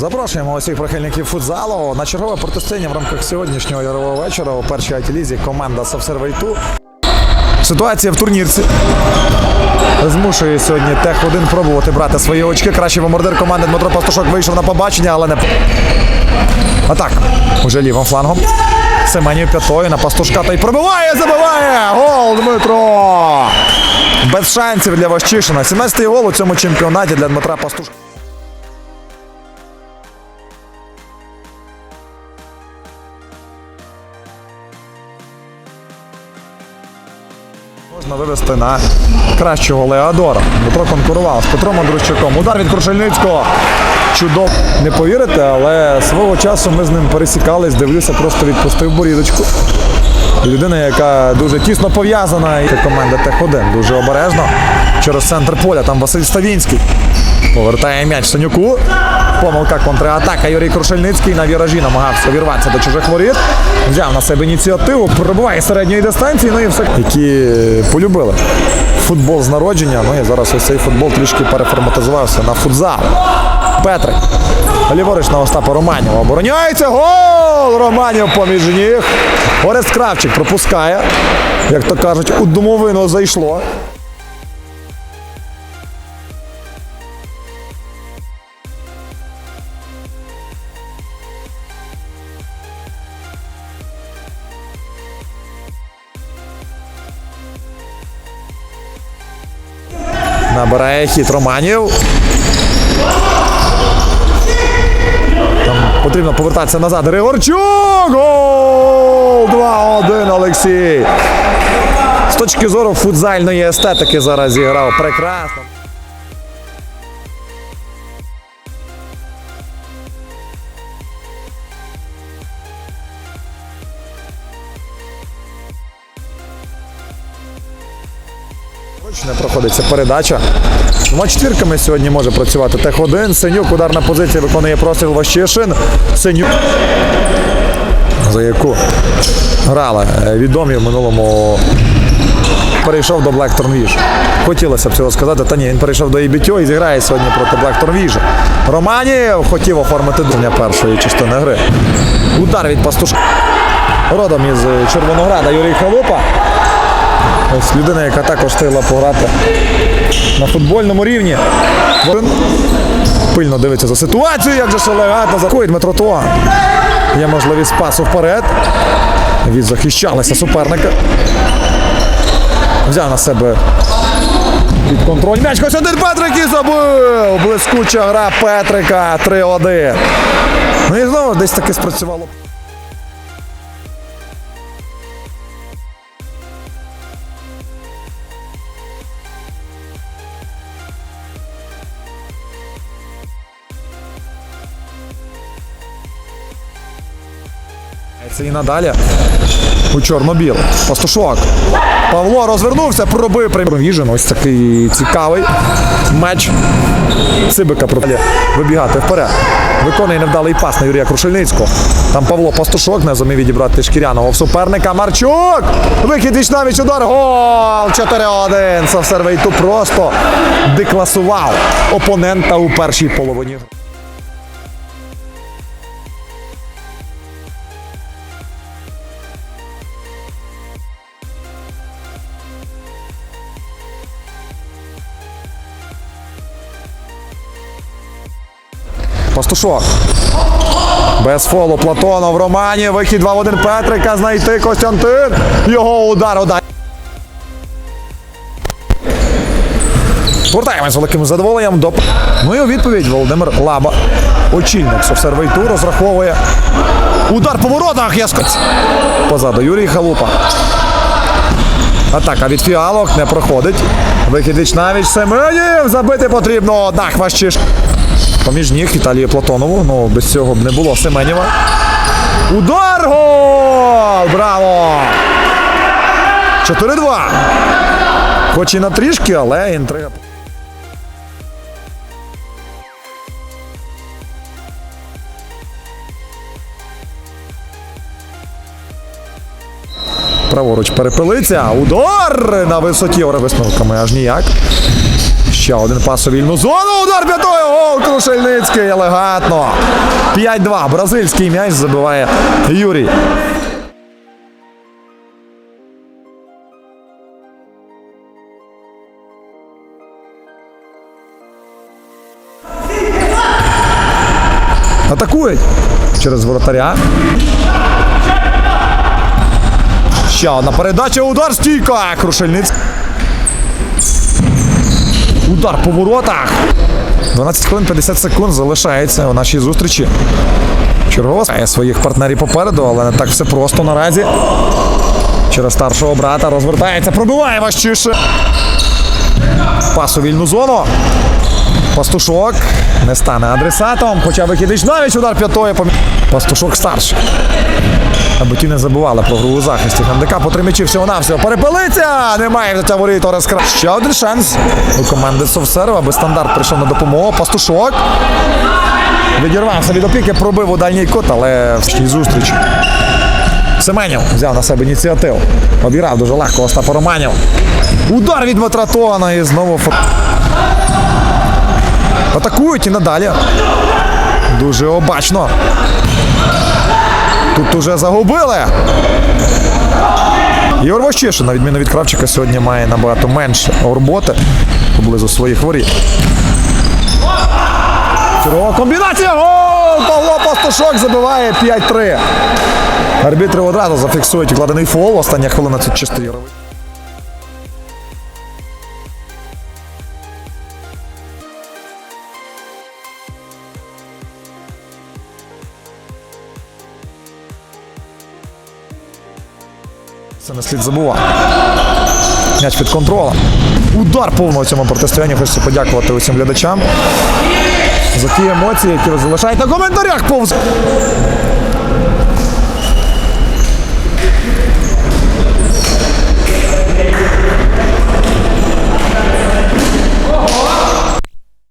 Запрошуємо усіх прихильників футзалу на чергове протистояння в рамках сьогоднішнього ярового вечора у першій айті-лізі команда Совсервейту. Ситуація в турнірці змушує сьогодні Тех 1 пробувати брати свої очки. Кращий бомбардир команди Дмитро Пастушок вийшов на побачення, але не атак. Уже лівим флангом. Семенів п'ятою на пастушка та й пробиває, забиває! Гол Дмитро! Без шансів для Ващишина. 17-й гол у цьому чемпіонаті для Дмитра Пастушка. Можна вивести на кращого Леодора. Дмитро конкурував з Петром Андрущуком. Удар від Крушельницького. Чудово. Не повірите, але свого часу ми з ним пересікались, дивлюся, просто відпустив борідочку. Людина, яка дуже тісно пов'язана, і команда Тех-1 дуже обережно. Через центр поля там Василь Ставінський. Повертає м'яч Санюку. Помилка контратака. Юрій Крушельницький на віражі намагався вірватися до чужих воріт. Взяв на себе ініціативу, пробиває середньої дистанції. Ну і все. Які полюбили футбол з народження. Ну і зараз ось цей футбол трішки переформатизувався на футзал. Петрик. Ліворуч на Остапа Романєва. Обороняється. Гол! Романєв поміж ніг. Орест Кравчик пропускає. Як то кажуть, у домовину зайшло. Набирає хід Романів. Там потрібно повертатися назад. Григорчук! Гол! 2-1 Олексій. З точки зору футзальної естетики зараз зіграв прекрасно. Не проходиться передача. Двома четвірками сьогодні може працювати тех 1 Синюк, ударна позиція виконує простріл Ващишин. Синюк. За яку грали е, відомі в минулому. Перейшов до Blackthorn Vision. Хотілося б цього сказати, та ні, він перейшов до EBTO і зіграє сьогодні проти Blackthorn Vision. Романів хотів оформити дня першої частини гри. Удар від пастушка. Родом із Червонограда Юрій Халупа. Ось людина, яка також встигла пограти на футбольному рівні. Він пильно дивиться за ситуацією, як же ж елегантно заходить Дмитро Туан. Є можливість пасу вперед. Від захищалися суперника. Взяв на себе під контроль. М'яч Костянтин Петрик і забив! Блискуча гра Петрика 3-1. Ну і знову десь таки спрацювало. Це і надалі у чорно-біле. Пастушок. Павло розвернувся, пробив Віжен. Ось такий цікавий меч. Цибика проти вибігати вперед. Виконує невдалий пас на Юрія Крушельницького. Там Павло Пастушок не зумів відібрати Шкіряного суперника. Марчук! Вихід віч навіч удар. Гол! 4-1. Совсервейту просто декласував опонента у першій половині. Пастушок. Без фолу Платонов Романі. Вихід 2 в 1 Петрика. Знайти Костянтин. Його удар удар. Повертаємось з великим задоволенням до. Ну і у відповідь Володимир Лаба. Очільник Совсервейту розраховує. Удар по воротах. Яскоць. Позаду Юрій Халупа. Атака від фіалок не проходить. Вихід віч навіч Семенів. Забити потрібно. Однак Ващиш. Поміж ніг Віталію Платонову. Ну, без цього б не було Семенєва. Удар! Гол! Браво! 4-2. Хоч і на трішки, але інтрига. Праворуч перепилиться. Удар на висоті висновками аж ніяк. Ще один пас у вільну зону. Удар п'ятою. Гол Крушельницький. Елегантно. 5-2. Бразильський м'яч забиває Юрій. Атакують через воротаря. Ще одна передача. Удар стійка. Крушельницький. Удар по воротах. 12 хвилин 50 секунд залишається у нашій зустрічі. Чергова має своїх партнерів попереду, але не так все просто наразі. Через старшого брата розвертається, пробиває важчіше. Пас у вільну зону. Пастушок не стане адресатом, хоча вихідич навіть удар помі- Пастушок старший. Аби ті не забували про гру у захисті. Хандика по три м'ячі всього-навсього. Перепилиться! Немає взяття воріт Торес Кра. Ще один шанс у команди Совсерва, аби стандарт прийшов на допомогу. Пастушок. Відірвався від опіки, пробив у дальній кут, але в цій зустрічі. Семенів взяв на себе ініціативу. Обіграв дуже легко Остапа Романів. Удар від Дмитра і знову Атакують і надалі. Дуже обачно. Тут уже загубили. Ігор Ващишин, на відміну від Кравчика, сьогодні має набагато менше роботи поблизу своїх воріт. Чергова комбінація! Гол! Павло Пастушок забиває 5-3. Арбітри одразу зафіксують укладений фол. Остання хвилина це чисто Це не слід забувати. М'яч під контролем. Удар повного цьому протистоянні. Хочеться подякувати усім глядачам за ті емоції, які ви залишаєте на коментарях повз.